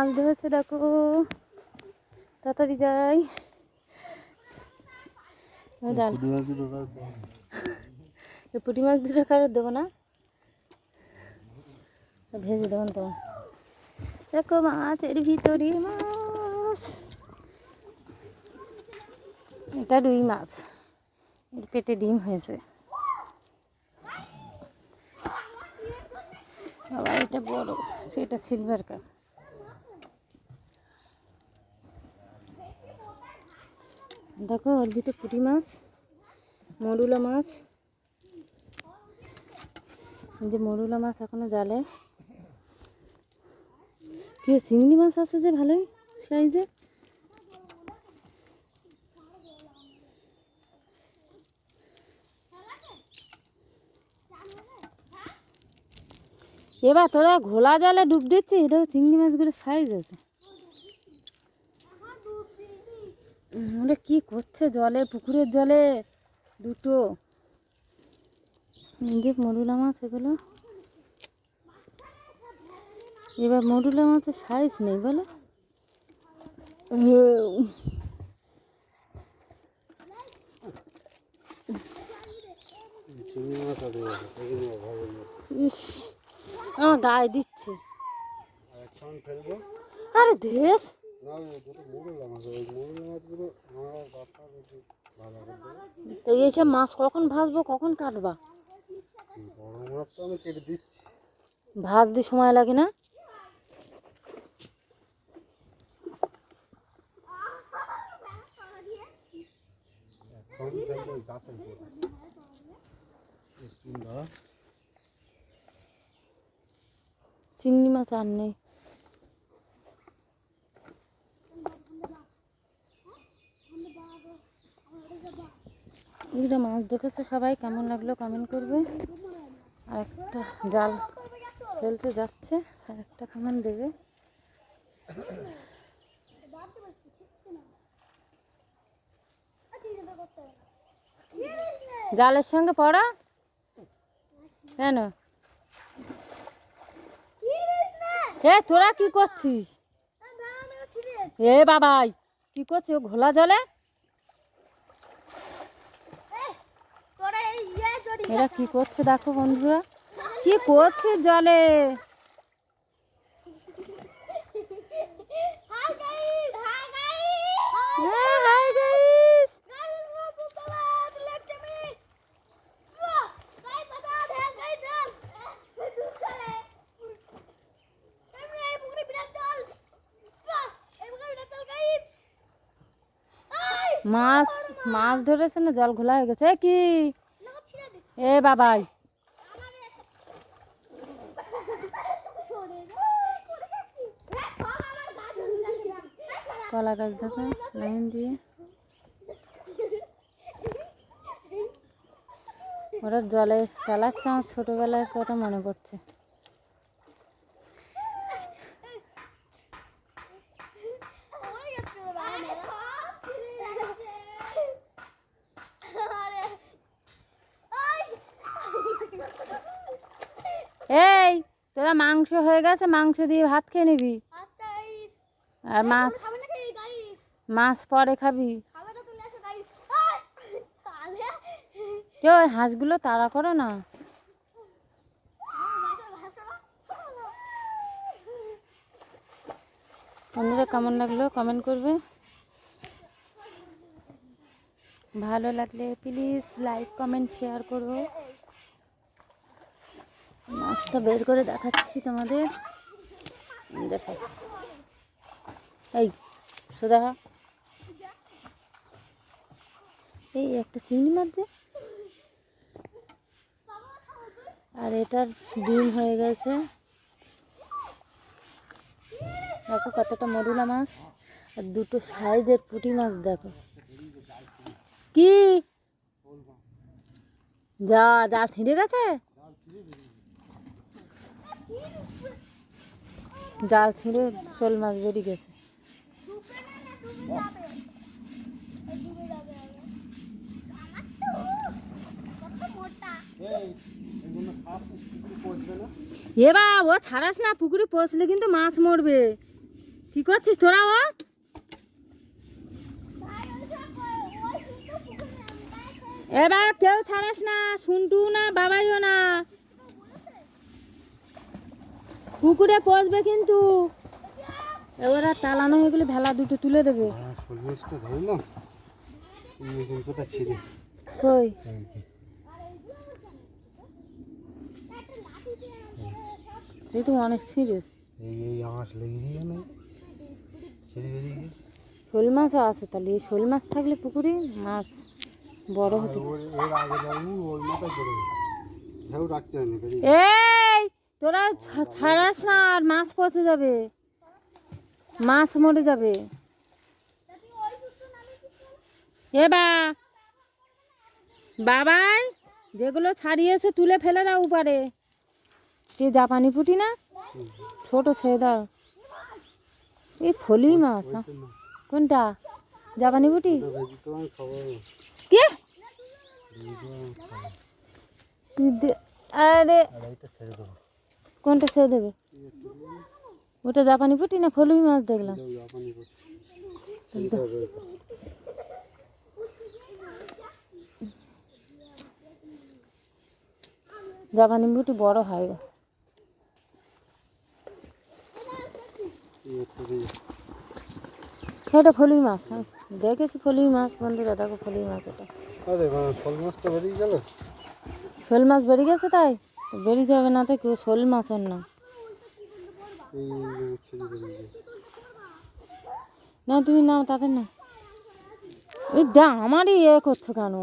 মাছ ধরেছে দেখো। তাড়াতাড়ি যাই। পুঁটি মাছ দুটো কারও দেবো? না? ভেজে দেবেন তো দেখো মাছের ভিতরে মাছ। এটা রুই মাছ। এর পেটে ডিম হয়েছে। বাবা এটা বড় সেটা সিলভার কাপ দেখো, ওর ভিতরে পুঁটি মাছ, মরুলা মাছ। যে মরুলা মাছ এখনও জালে কি, চিংড়ি মাছ আছে যে ভালোই সাইজে? এবার তোরা ঘোলা জালে ডুব দিচ্ছিস, এটা চিংড়ি মাছগুলো সাইজ আছে। ওরা কি করছে জলে পুকুরের জলে? দুটো। যে মরুলা মাছ এগুলো? এবার মরুলা মাছের সাইজ নেই বলো। ইস আমার গায়ে দিচ্ছে। আরে দেশ। তো এইসব মাছ কখন ভাজবো, কখন কাটবা? কেটে দিচ্ছি ভাজতে সময় লাগে না? চিংড়ি মাছ আর নেই। এগুলো মাছ দেখেছ সবাই? কেমন লাগল কমেন্ট করবে? আর একটা জাল ফেলতে যাচ্ছে, আর একটা কমেন্ট দেবে। জালের সঙ্গে পড়া। কেন? এ, তোরা কি করছিস? এ বাবাই, কি করছিস? ঘোলা জলে? এরা কি করছে দেখো বন্ধুরা? কি করছে জলে. মাছ মাছ ধরেছে না জল ঘোলা হয়ে গেছে কি? এ বাবাই। কলা গাছ দেখো, লাইন দিয়ে। ওরা জলে চালাচ্ছে আমার ছোটোবেলার কথা মনে পড়ছে। তোরা মাংস হয়ে গেছে মাংস দিয়ে ভাত খেয়ে নিবি। আর মাছ মাছ পরে খাবি। কেউ ওই হাঁসগুলো তাড়া করো না? বন্ধুরা কেমন লাগল কমেন্ট করবে? ভালো লাগলে প্লিজ লাইক কমেন্ট শেয়ার করো। মাছটা বের করে দেখাচ্ছি তোমাদের। দেখো। এই, সোজা এই একটা চিংড়ি মাছ যে। আর এটার ডিম হয়ে গেছে। দেখো কতটা মরুলা মাছ। আর দুটো সাইজের পুঁটি মাছ দেখো। কি? যা যা ছিঁড়ে গেছে? জাল ছিঁড়ে শোল মাছ বেরিয়ে গেছে। এ বা, ও ছাড়াস না, পুকুরে পচলে কিন্তু মাছ মরবে। কি করছিস তোরা, ও? এবার কেউ ছাড়াস না শুনটু না, বাবাইও না। পুকুরে পচবে কিন্তু। এবার টালানো হয়ে গেলে ভেলা দুটো তুলে দেবে। কই? এই তো অনেক সিরিয়াস এই এই আঁশ লেগে দিয়ে না। ছেড়ে বেরিয়ে শোল মাছও আছে তাহলে। এই শোল মাছ থাকলে পুকুরে মাছ বড় হতে এর আগে ওই মাথায় রাখতে হয়নি তোরা ছাড়াস না আর মাছ পচে যাবে। মাছ মরে যাবে। এ বা বাবাই যেগুলো ছাড়িয়েছে তুলে ফেলে দাও উপরে। তুই জাপানি পুটি না ছোট ছেড়ে দাও। এই ফলি মাছ কোনটা? জাপানি পুটি কে? আরে আর এইটা ছেড়ে দেবো কোনটা ছেড়ে দেবে? ওটা জাপানি পুটি না ফলি মাছ দেখলাম? জাপানি পুটি বড় হয় এটা ফলি মাছ আমি দেখেছি ফলি মাছ বন্ধুরা দেখো ফলি মাছ এটা। আরে মানে মাছটা বেরিয়ে গেল? শোল মাছ বেরিয়ে গেছে তাই? তো বেরিয়ে যাবে না তো কেউ শোল মাছ না না, তুমি নাও তাদের না ওই দা, আমারই এ করছ কেন?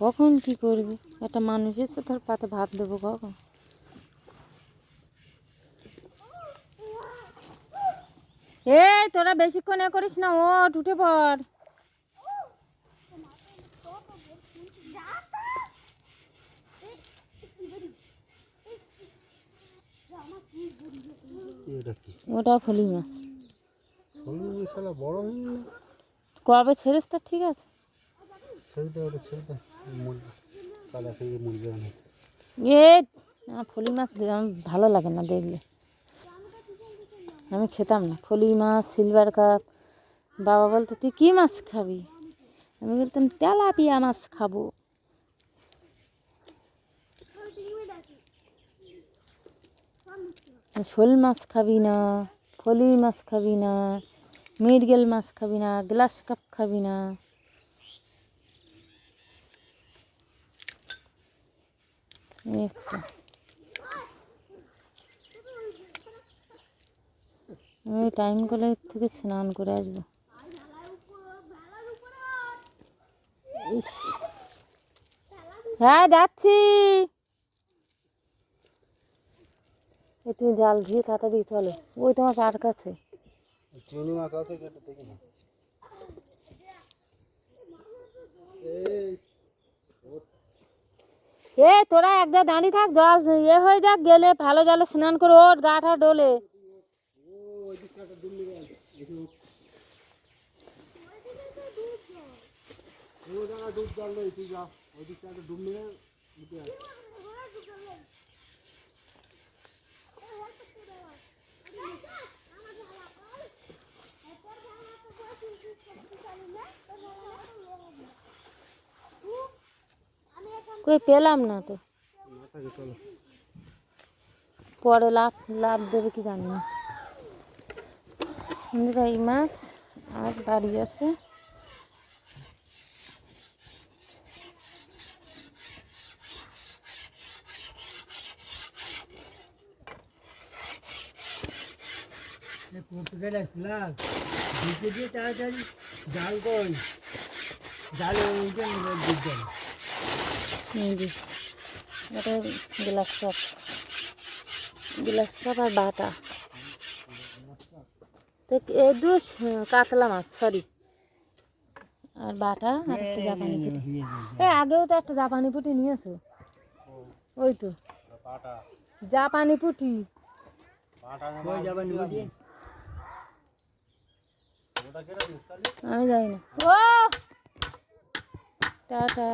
কখন কি করবি? একটা মানুষ এসে তোর পাতে ভাত দেবো কখন? এই, তোরা বেশিক্ষণ এ করিস না ও উঠে পড় এটা কি ওটা ফলি মাছ। বড় কবে ছেড়েছ তা ঠিক আছে। এ ফলি মাছ ভালো লাগে না দেখলে। আমি খেতাম না। ফলি মাছ সিলভার কাপ বাবা বলতো তুই কী মাছ খাবি? আমি বলতাম, তেলাপিয়া মাছ খাব। শোল মাছ খাবি না ফলি মাছ খাবি না, মৃগেল মাছ খাবি না, গ্লাস কাপ খাবি না। আমি টাইম করে থেকে স্নান করে আসব। হ্যাঁ যাচ্ছি। তুমি জাল দিয়ে তাড়াতাড়ি চলো। ওই তোমার পার কাছে। এ তোরা একদা দাঁড়িয়ে থাক জল ইয়ে হয়ে যাক গেলে ভালো জলে স্নান করে ওঠ গাটা ডোলে। ও জায়গা ডুব জল নেই তুই যা ওই দিকটা একটা ডুব মেরে উঠে আয়। কই পেলাম না তো না থাকে চলো পরে লাভ লাভ দেবে কি জানি না বন্ধুরা, এই মাছ আর বাড়ি আছে জাল কই জালে এই যে, এটা গ্লাস কাপ গ্লাস কাপ আর বাটা। তো এ দু কাতলা মাছ সরি আর বাটা আর একটা জাপানি পুঁটি। এ আগেও তো একটা জাপানি পুঁটি নিয়েছো ওই তো। পাটা। জাপানি পুঁটি পাটা যাবেন ওটা কেটে দিস তাহলে আমি যাই না ও! টাটা।